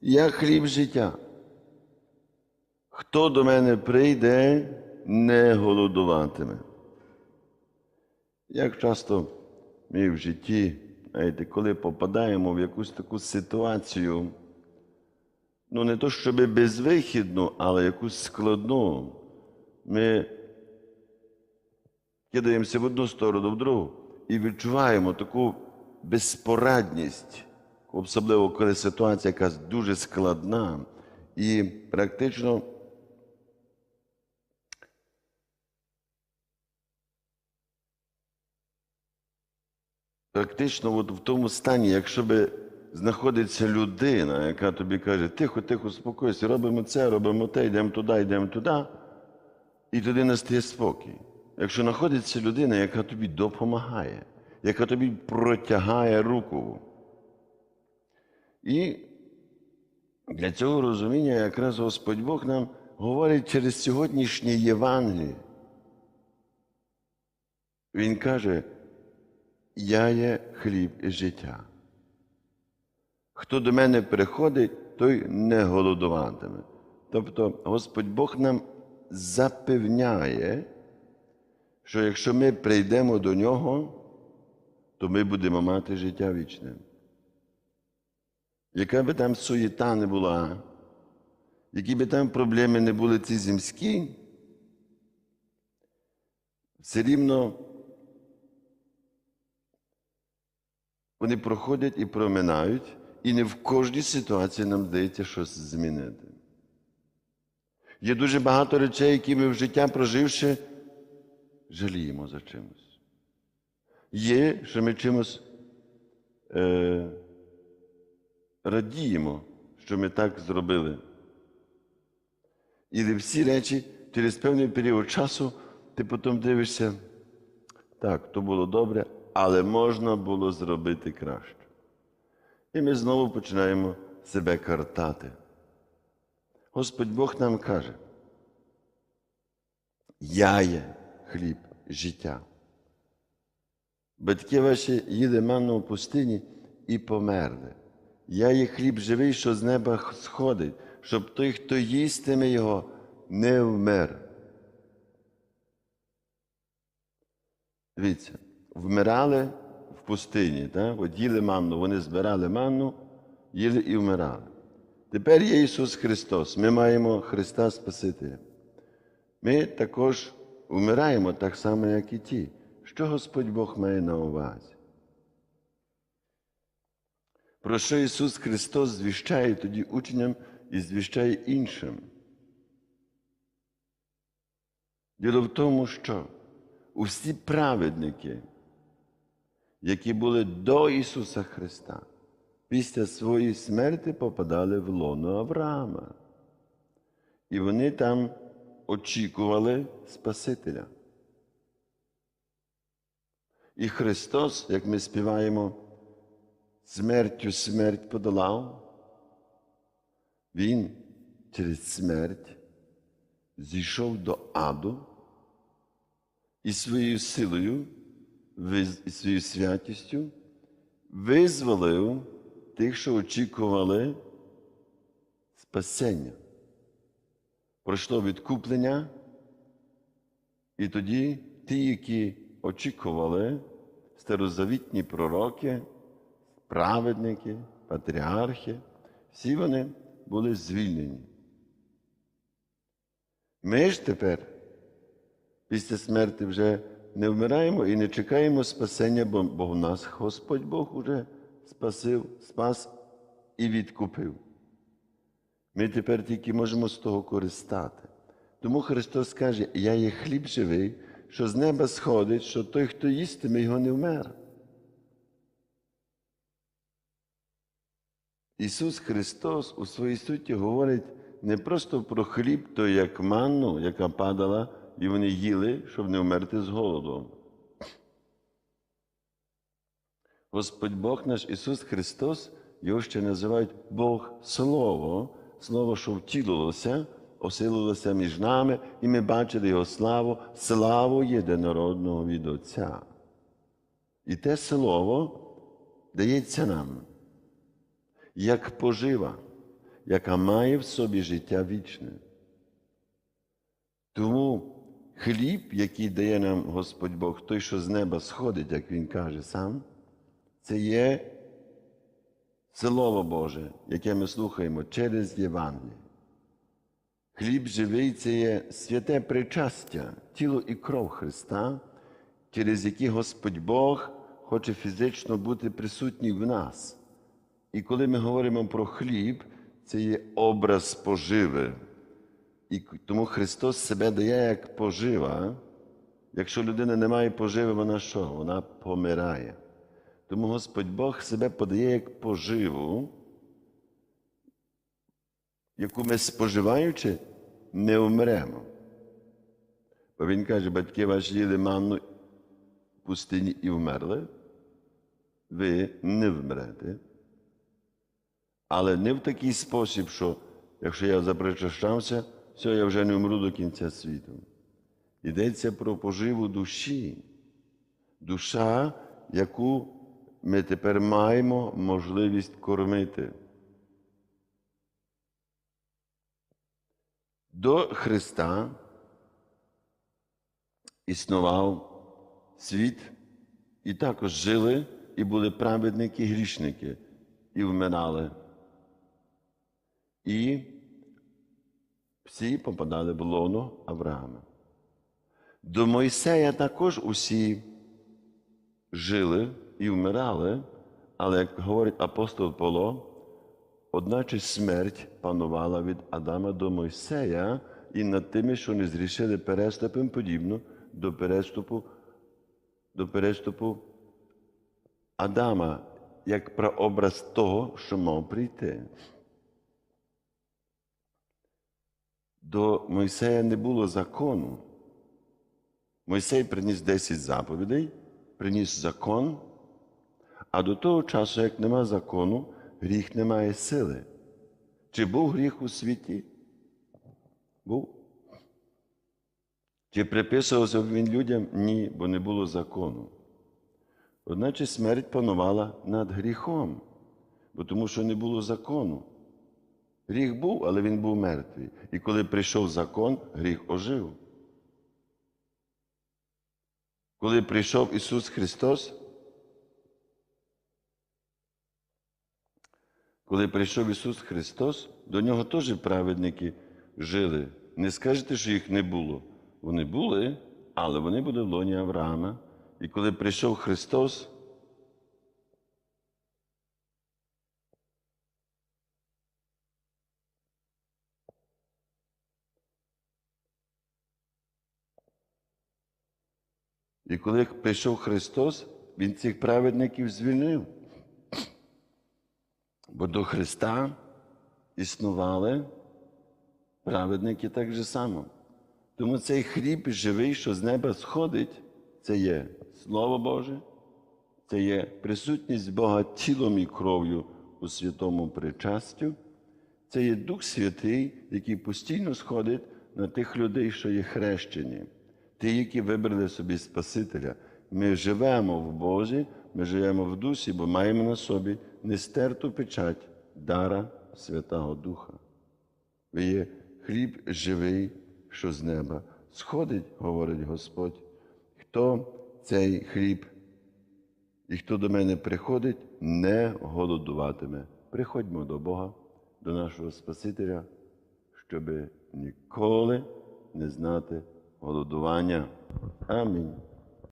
Я хліб життя. Хто до мене прийде, не голодуватиме. Як часто ми в житті, знаєте, коли попадаємо в якусь таку ситуацію, ну не то щоб безвихідну, але якусь складну, ми кидаємося в одну сторону, в другу і відчуваємо таку безпорадність, особливо коли ситуація якась дуже складна, і практично практично от в тому стані, якщо би знаходиться людина, яка тобі каже, тихо, тихо, спокойся, робимо це, робимо те, йдемо туди, йдемо туди, і туди настає спокій. Якщо знаходиться людина, яка тобі допомагає, яка тобі протягає руку. І для цього розуміння якраз Господь Бог нам говорить через сьогоднішнє Євангеліє. Він каже, я є хліб і життя. Хто до мене приходить, той не голодуватиме. Тобто Господь Бог нам запевняє, що якщо ми прийдемо до нього, то ми будемо мати життя вічне. Яка би там суєта не була, які би там проблеми не були ці земські, все рівно вони проходять і проминають, і не в кожній ситуації нам здається щось змінити. Є дуже багато речей, які ми в життя проживши, жаліємо за чимось. Є, що ми чимось е, радіємо, що ми так зробили. І всі речі через певний період часу ти потім дивишся, так, то було добре, але можна було зробити краще. І ми знову починаємо себе картати. Господь Бог нам каже, я є хліб життя. Батьки ваші їли манну в пустині і померли. Я є хліб живий, що з неба сходить, щоб той, хто їстиме його, не вмер. Дивіться, вмирали в пустині, так? От їли манну, вони збирали манну, їли і вмирали. Тепер є Ісус Христос, ми маємо Христа Спасителя. Ми також вмираємо так само, як і ті. Що Господь Бог має на увазі? Про що Ісус Христос звіщає тоді учням і звіщає іншим? Діло в тому, що усі праведники, які були до Ісуса Христа, після своєї смерті попадали в лоно Авраама. І вони там очікували Спасителя. І Христос, як ми співаємо, смертю смерть подолав, Він через смерть зійшов до аду і своєю силою, і своєю святістю визволив тих, що очікували спасення. Пройшло відкуплення, і тоді ті, які очікували старозавітні пророки, праведники, патріархи, всі вони були звільнені. Ми ж тепер після смерті вже не вмираємо і не чекаємо спасення, бо, в нас Господь Бог уже спасив, спас і відкупив. Ми тепер тільки можемо з того користати. Тому Христос каже, я є хліб живий, що з неба сходить, що той, хто їстиме, його не вмер. Ісус Христос у своїй суті говорить не просто про хліб, то як манну, яка падала, і вони їли, щоб не вмерти з голоду. Господь Бог наш Ісус Христос, його ще називають Бог Слово, Слово, що втілилося, оселилося між нами, і ми бачили Його славу, славу єдинородного від Отця. І те слово дається нам як пожива, яка має в собі життя вічне. Тому хліб, який дає нам Господь Бог, той, що з неба сходить, як Він каже сам, це є Слово Боже, яке ми слухаємо через Євангеліє. Хліб живий це є святе причастя, тіло і кров Христа, через які Господь Бог хоче фізично бути присутній в нас. І коли ми говоримо про хліб, це є образ поживи. І тому Христос себе дає як пожива. Якщо людина не має поживи, вона що? Вона помирає. Тому Господь Бог себе подає як поживу, яку ми споживаючи, не вмремо. Бо Він каже, батьки ваші їли манну в пустині і вмерли, ви не вмрете. Але не в такий спосіб, що якщо я запричащався, все, я вже не вмру до кінця світу. Йдеться про поживу душі. Душа, яку ми тепер маємо можливість кормити. До Христа існував світ, і також жили, і були праведники, грішники, і вмирали. І всі попадали в лоно Авраама. До Мойсея також усі жили і вмирали, але, як говорить апостол Павло, одначе смерть панувала від Адама до Мойсея і над тими, що не зрішили переступом подібно до переступу, до переступу Адама, як прообраз того, що мав прийти. До Мойсея не було закону. Мойсей приніс 10 заповідей, приніс закон, а до того часу, як нема закону, гріх не має сили. Чи був гріх у світі? Був. Чи приписувався він людям? Ні, бо не було закону. Одначе смерть панувала над гріхом, бо тому що не було закону. Гріх був, але він був мертвий. І коли прийшов закон, гріх ожив. Коли прийшов Ісус Христос, коли прийшов Ісус Христос, до нього теж праведники жили. Не скажете, що їх не було. Вони були, але вони були в лоні Авраама. І коли прийшов Христос, І коли прийшов Христос, Він цих праведників звільнив. Бо до Христа існували праведники так же само. Тому цей хліб живий, що з неба сходить, це є Слово Боже, це є присутність Бога тілом і кров'ю у святому причастю, це є Дух Святий, який постійно сходить на тих людей, що є хрещені, ті, які вибрали собі Спасителя. Ми живемо в Бозі, ми живемо в дусі, бо маємо на собі нестерту печать дара Святого Духа. Ви є хліб живий, що з неба сходить, говорить Господь. Хто цей хліб і хто до мене приходить, не голодуватиме. Приходьмо до Бога, до нашого Спасителя, щоб ніколи не знати Rododoanha. Amém.